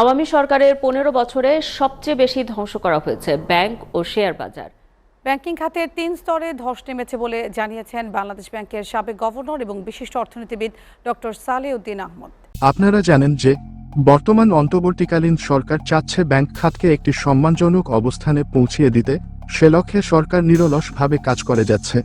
আওয়ামী সরকারের পনেরো বছরে সবচেয়ে বেশি ধ্বংস করা হয়েছে ব্যাংক ও শেয়ার বাজার। ব্যাংকিং খাতের তিন স্তরে ধস নেমেছে বলে জানিয়েছেন বাংলাদেশ ব্যাংকের সাবেক গভর্নর এবং বিশিষ্ট অর্থনীতিবিদ ডক্টর সালেউদ্দিন আহমদ। আপনারা জানেন যে বর্তমান অন্তর্বর্তীকালীন সরকার চাচ্ছে ব্যাংক খাতকে একটি সম্মানজনক অবস্থানে পৌঁছিয়ে দিতে। সে লক্ষ্যে সরকার নিরলসভাবে কাজ করে যাচ্ছে।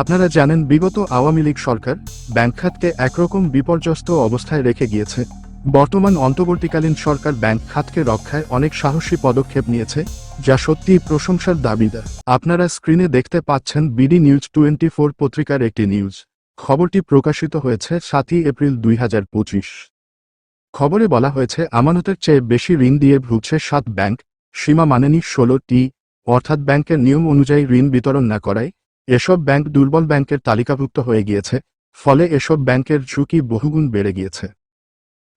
আপনারা জানেন বিগত আওয়ামী লীগ সরকার ব্যাংক খাতকে একরকম বিপর্যস্ত অবস্থায় রেখে গিয়েছে। বর্তমান অন্তর্বর্তীকালীন সরকার ব্যাংক খাতকে রক্ষায় অনেক সাহসী পদক্ষেপ নিয়েছে, যা সত্যিই প্রশংসার দাবিদার। আপনারা স্ক্রিনে দেখতে পাচ্ছেন বিডি নিউজ টোয়েন্টি ফোর পত্রিকার একটি নিউজ। খবরটি প্রকাশিত হয়েছে সাতই এপ্রিল দুই হাজার পঁচিশ। খবরে বলা হয়েছে, আমানতের চেয়ে বেশি ঋণ দিয়ে ভুগছে সাত ব্যাংক, সীমা মানেনি ষোলোটি অর্থাৎ ব্যাংকের নিয়ম অনুযায়ী ঋণ বিতরণ না করায়। এসব ব্যাংক দুর্বল ব্যাংকের তালিকাভুক্ত হয়ে গিয়েছে, ফলে এসব ব্যাংকের ঝুঁকি বহুগুণ বেড়ে গিয়েছে।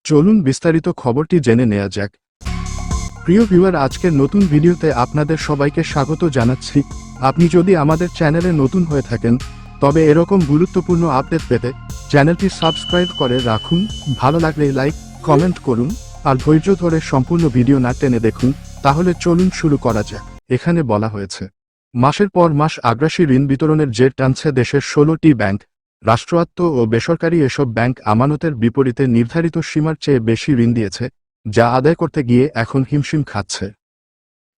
চলুন বিস্তারিত খবরটি জেনে নেওয়া যাক। প্রিয় ভিউয়ার, আজকের নতুন ভিডিওতে আপনাদের সবাইকে স্বাগত জানাচ্ছি। আপনি যদি আমাদের চ্যানেলে নতুন হয়ে থাকেন, তবে এরকম গুরুত্বপূর্ণ আপডেট পেতে চ্যানেলটি সাবস্ক্রাইব করে রাখুন। ভালো লাগলে লাইক, কমেন্ট করুন, আর ধৈর্য ধরে সম্পূর্ণ ভিডিও না টেনে দেখুন, তাহলে চলুন শুরু করা যাক। এখানে বলা হয়েছে, মাসের পর মাস আগ্রাসী ঋণ বিতরণের জের টানছে দেশের ষোলোটি ব্যাংক। রাষ্ট্রায়ত্ত ও বেসরকারি এসব ব্যাংক আমানতের বিপরীতে নির্ধারিত সীমার চেয়ে বেশি ঋণ দিয়েছে, যা আদায় করতে গিয়ে এখন হিমশিম খাচ্ছে।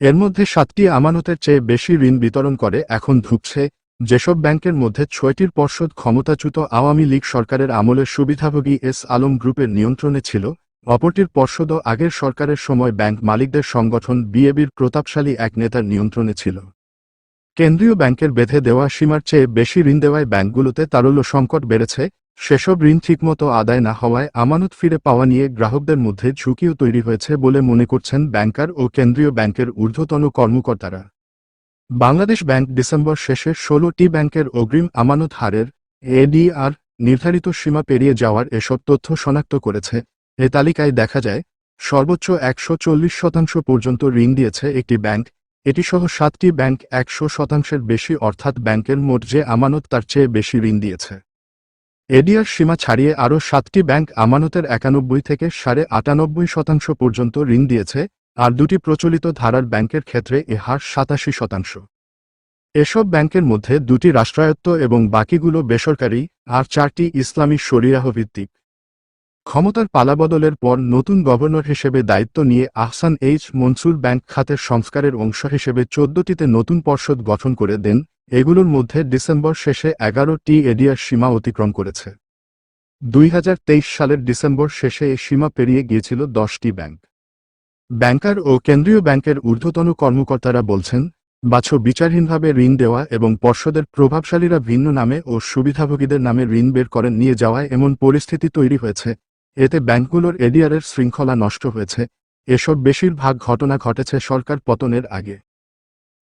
এর মধ্যে সাতটি আমানতের চেয়ে বেশি ঋণ বিতরণ করে এখন ধুঁকছে, যেসব ব্যাংকের মধ্যে ছয়টির পর্ষদ ক্ষমতাচ্যুত আওয়ামী লীগ সরকারের আমলের সুবিধাভোগী এস আলম গ্রুপের নিয়ন্ত্রণে ছিল, অপরটির পর্ষদও আগের সরকারের সময় ব্যাংক মালিকদের সংগঠন বিএবির প্রতাপশালী এক নেতার নিয়ন্ত্রণে ছিল। কেন্দ্রীয় ব্যাংকের বেঁধে দেওয়া সীমার চেয়ে বেশি ঋণ দেওয়ায় ব্যাংকগুলোতে তারল্য সংকট বেড়েছে। সেসব ঋণ ঠিকমতো আদায় না হওয়ায় আমানত ফিরে পাওয়া নিয়ে গ্রাহকদের মধ্যে ঝুঁকিও তৈরি হয়েছে বলে মনে করছেন ব্যাংকার ও কেন্দ্রীয় ব্যাংকের ঊর্ধ্বতন কর্মকর্তারা। বাংলাদেশ ব্যাংক ডিসেম্বর শেষে ষোলোটি ব্যাংকের অগ্রিম আমানত হারের এডিআর নির্ধারিত সীমা পেরিয়ে যাওয়ার এসব তথ্য শনাক্ত করেছে। এ তালিকায় দেখা যায়, সর্বোচ্চ একশো চল্লিশ শতাংশ পর্যন্ত ঋণ দিয়েছে একটি ব্যাংক এটি সহ সাতটি ব্যাংক একশো শতাংশের বেশি, অর্থাৎ ব্যাংকের মোট যে আমানত তার চেয়ে বেশি ঋণ দিয়েছে। এডিআর সীমা ছাড়িয়ে আরও সাতটি ব্যাংক আমানতের একানব্বই থেকে সাড়ে আটানব্বই শতাংশ পর্যন্ত ঋণ দিয়েছে, আর দুটি প্রচলিত ধারার ব্যাংকের ক্ষেত্রে এ হার সাতাশি শতাংশ। এসব ব্যাংকের মধ্যে দুটি রাষ্ট্রায়ত্ত এবং বাকিগুলো বেসরকারি, আর চারটি ইসলামী শরিয়াহ ভিত্তিক। ক্ষমতার পালাবদলের পর নতুন গভর্নর হিসেবে দায়িত্ব নিয়ে আহসান এইচ মনসুর ব্যাংক খাতের সংস্কারের অংশ হিসেবে চোদ্দটিতে নতুন পর্ষদ গঠন করে দেন, এগুলোর মধ্যে ডিসেম্বর শেষে এগারোটি এডিয়ার সীমা অতিক্রম করেছে। দুই হাজার তেইশ সালের ডিসেম্বর শেষে এ সীমা পেরিয়ে গিয়েছিল দশটি ব্যাংক। ব্যাংকার ও কেন্দ্রীয় ব্যাংকের ঊর্ধ্বতন কর্মকর্তারা বলছেন, বাছো বিচারহীনভাবে ঋণ দেওয়া এবং পর্ষদের প্রভাবশালীরা ভিন্ন নামে ও সুবিধাভোগীদের নামে ঋণ বের করেন নিয়ে যাওয়ায় এমন পরিস্থিতি তৈরি হয়েছে এতে ব্যাংকগুলোর এডিআরের শৃঙ্খলা নষ্ট হয়েছে। এসব বেশিরভাগ ঘটনা ঘটেছে সরকার পতনের আগে।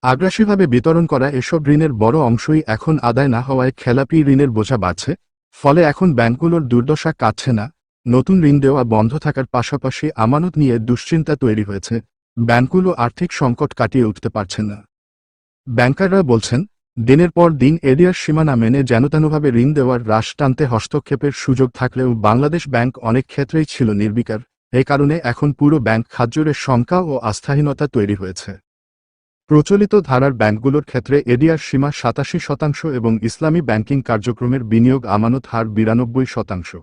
আগ্রাসীভাবে বিতরণ করা এসব ঋণের বড় অংশই এখন আদায় না হওয়ায় খেলাপি ঋণের বোঝা বাড়ছে, ফলে এখন ব্যাংকগুলোর দুর্দশা কাটছে না। নতুন ঋণ দেওয়া বন্ধ থাকার পাশাপাশি আমানত নিয়ে দুশ্চিন্তা তৈরি হয়েছে। ব্যাংকগুলো আর্থিক সংকট কাটিয়ে উঠতে পারছে না। ব্যাংকাররা বলছেন দিনের পর দিন এরিয়ার সীমানা মেনে যেনতেনভাবে ঋণ দেওয়ার হ্রাস টানতে হস্তক্ষেপের সুযোগ থাকলেও বাংলাদেশ ব্যাংক অনেক ক্ষেত্রেই ছিল নির্বিকার। এ কারণে এখন পুরো ব্যাংক খাদ্যের শঙ্কা ও আস্থাহীনতা তৈরি হয়েছে। প্রচলিত ধারার ব্যাংকগুলোর ক্ষেত্রে এডিআর সীমা সাতাশি শতাংশ এবং ইসলামী ব্যাংকিং কার্যক্রমের বিনিয়োগ আমানত হার বিরানব্বই শতাংশ।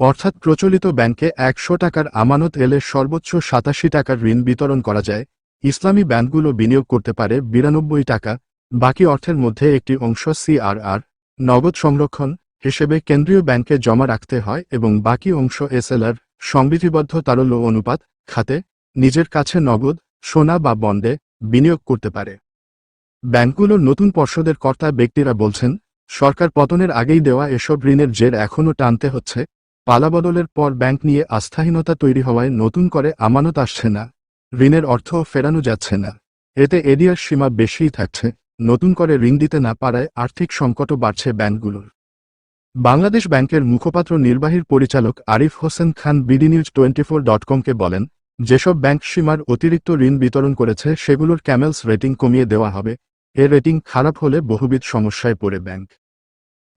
অর্থাৎ প্রচলিত ব্যাংকে একশো টাকার আমানত এলে সর্বোচ্চ সাতাশি টাকার ঋণ বিতরণ করা যায়। ইসলামী ব্যাংকগুলো বিনিয়োগ করতে পারে বিরানব্বই টাকা বাকি অর্থের মধ্যে একটি অংশ সিআরআর, নগদ সংরক্ষণ হিসেবে কেন্দ্রীয় ব্যাংকে জমা রাখতে হয় এবং বাকি অংশ এসএলআর, সংবিধিবদ্ধ তারল্য অনুপাত, খাতে, নিজের কাছে নগদ, সোনা বা বন্ডে, বিনিয়োগ করতে পারে। ব্যাংকগুলোর নতুন পর্ষদের কর্তা ব্যক্তিরা বলছেন, সরকার পতনের আগেই দেওয়া এসব ঋণের জের এখনও টানতে হচ্ছে। পালাবদলের পর ব্যাংক নিয়ে আস্থাহীনতা তৈরি হওয়ায় নতুন করে আমানত আসছে না। ঋণের অর্থ ফেরানো যাচ্ছে না। এতে এডিআর সীমা বেশিই থাকছে। নতুন করে ঋণ দিতে না পারায় আর্থিক সংকটও বাড়ছে ব্যাংকগুলোর। বাংলাদেশ ব্যাংকের মুখপাত্র নির্বাহীর পরিচালক Arif Hossain Khan BD news twenty four dot কমকে বলেন, যেসব ব্যাংক সীমার অতিরিক্ত ঋণ বিতরণ করেছে, সেগুলোর ক্যামেলস রেটিং কমিয়ে দেওয়া হবে। এ রেটিং খারাপ হলে বহুবিধ সমস্যায় পড়ে ব্যাংক।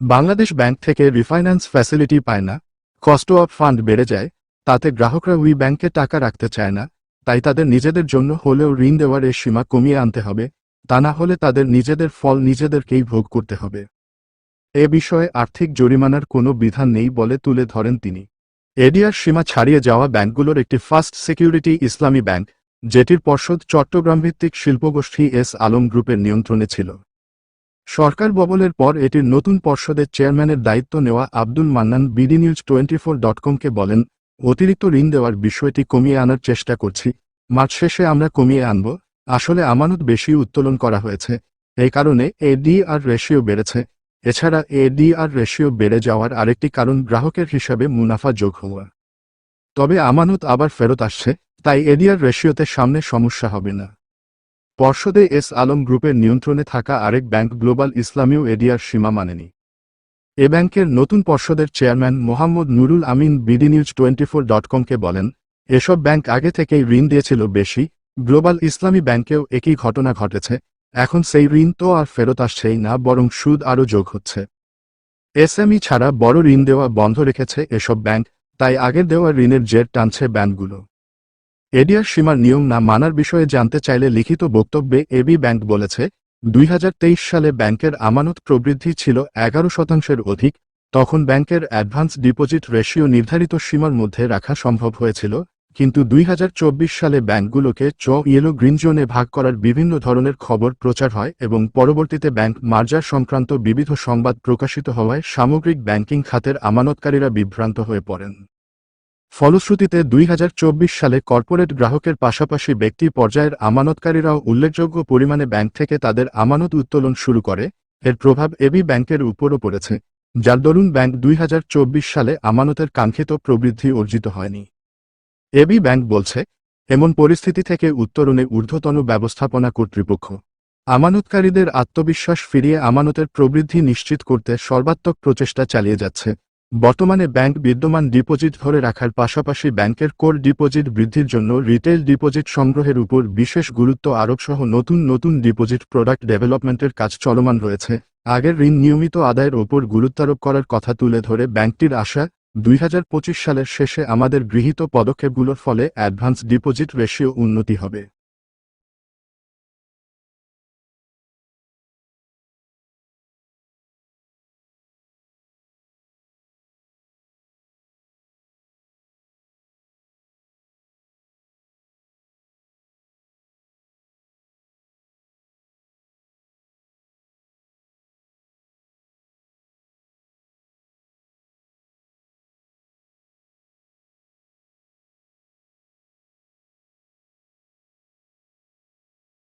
বাংলাদেশ ব্যাংক থেকে রিফাইন্যান্স ফ্যাসিলিটি পায় না। কস্ট অফ ফান্ড বেড়ে যায়। তাতে গ্রাহকরা ওই ব্যাংকে টাকা রাখতে চায় না। তাই তাদের নিজেদের জন্য হলেও ঋণ দেওয়ার এ সীমা কমিয়ে আনতে হবে। তা না হলে তাদের নিজেদের ফল নিজেদেরকেই ভোগ করতে হবে। এ বিষয়ে আর্থিক জরিমানার কোনো বিধান নেই বলে তুলে ধরেন তিনি। এডিয়ার সীমা ছাড়িয়ে যাওয়া ব্যাংকগুলোর একটি ফার্স্ট সিকিউরিটি ইসলামী ব্যাংক, যেটির পর্ষদ চট্টগ্রামভিত্তিক শিল্পগোষ্ঠী এস আলম গ্রুপের নিয়ন্ত্রণে ছিল। সরকার ববলের পর এটির নতুন পর্ষদের চেয়ারম্যানের দায়িত্ব নেওয়া Abdul Mannan BD news twenty four dot কমকে বলেন, অতিরিক্ত ঋণ দেওয়ার বিষয়টি কমিয়ে আনার চেষ্টা করছি মার্চ শেষে আমরা কমিয়ে আনব। আসলে আমানত বেশি উত্তোলন করা হয়েছে। এই কারণে এডিআর রেশিও বেড়েছে। এছাড়া এডিআর রেশিও বেড়ে যাওয়ার আরেকটি কারণ গ্রাহকের হিসাবে মুনাফা যোগ হওয়া। তবে আমানত আবার ফেরত আসছে, তাই এডিআর রেশিওতে সামনে সমস্যা হবে না। পর্ষদে এস আলম গ্রুপের নিয়ন্ত্রণে থাকা আরেক ব্যাংক গ্লোবাল ইসলামীয় এডিআর সীমা মানেনি। এ ব্যাংকের নতুন পর্ষদের chairman Mohammad Nurul Amin BD news twenty four dot কমকে বলেন, এসব ব্যাংক আগে থেকেই ঋণ দিয়েছিল বেশি গ্লোবাল ইসলামী ব্যাংকেও একই ঘটনা ঘটেছে, এখন সেই ঋণ তো আর ফেরত আসছেই না, বরং সুদ আরও যোগ হচ্ছে। এসএমই ছাড়া বড় ঋণ দেওয়া বন্ধ রেখেছে এসব ব্যাংক, তাই আগের দেওয়া ঋণের জের টানছে ব্যাংকগুলো। এডিআর সীমার নিয়ম না মানার বিষয়ে জানতে চাইলে লিখিত বক্তব্যে এবি ব্যাংক বলেছে, দুই হাজার তেইশ সালে ব্যাংকের আমানত প্রবৃদ্ধি ছিল এগারো শতাংশের অধিক, তখন ব্যাংকের অ্যাডভান্স ডিপোজিট রেশিও নির্ধারিত সীমার মধ্যে রাখা সম্ভব হয়েছিল কিন্তু দুই হাজার চব্বিশ সালে ব্যাংকগুলোকে চ ইয়েলো গ্রিন জোনে ভাগ করার বিভিন্ন ধরনের খবর প্রচার হয় এবং পরবর্তীতে ব্যাংক মার্জার সংক্রান্ত বিবিধ সংবাদ প্রকাশিত হওয়ায় সামগ্রিক ব্যাংকিং খাতের আমানতকারীরা বিভ্রান্ত হয়ে পড়েন। ফলশ্রুতিতে দুই হাজার চব্বিশ সালে কর্পোরেট গ্রাহকের পাশাপাশি ব্যক্তি পর্যায়ের আমানতকারীরাও উল্লেখযোগ্য পরিমাণে ব্যাংক থেকে তাদের আমানত উত্তোলন শুরু করে। এর প্রভাব এবি ব্যাংকের উপরও পড়েছে। যার দরুন ব্যাংক দুই হাজার চব্বিশ সালে আমানতের কাঙ্ক্ষিত প্রবৃদ্ধি অর্জিত হয়নি। এবি ব্যাংক বলছে, এমন পরিস্থিতি থেকে উত্তরণে ঊর্ধ্বতন ব্যবস্থাপনা কর্তৃপক্ষ আমানতকারীদের আত্মবিশ্বাস ফিরিয়ে আমানতের প্রবৃদ্ধি নিশ্চিত করতে সর্বাত্মক প্রচেষ্টা চালিয়ে যাচ্ছে। বর্তমানে ব্যাংক বিদ্যমান ডিপোজিট ধরে রাখার পাশাপাশি ব্যাংকের কোর ডিপোজিট বৃদ্ধির জন্য রিটেল ডিপোজিট সংগ্রহের উপর বিশেষ গুরুত্ব আরোপ সহ নতুন নতুন ডিপোজিট প্রোডাক্ট ডেভেলপমেন্টের কাজ চলমান রয়েছে। আগের ঋণ নিয়মিত আদায়ের ওপর গুরুত্বারোপ করার কথা তুলে ধরে ব্যাংকটির আশা দুই হাজার পঁচিশ সালের শেষে আমাদের গৃহীত পদক্ষেপগুলোর ফলে অ্যাডভান্স ডিপোজিট রেশিও উন্নতি হবে।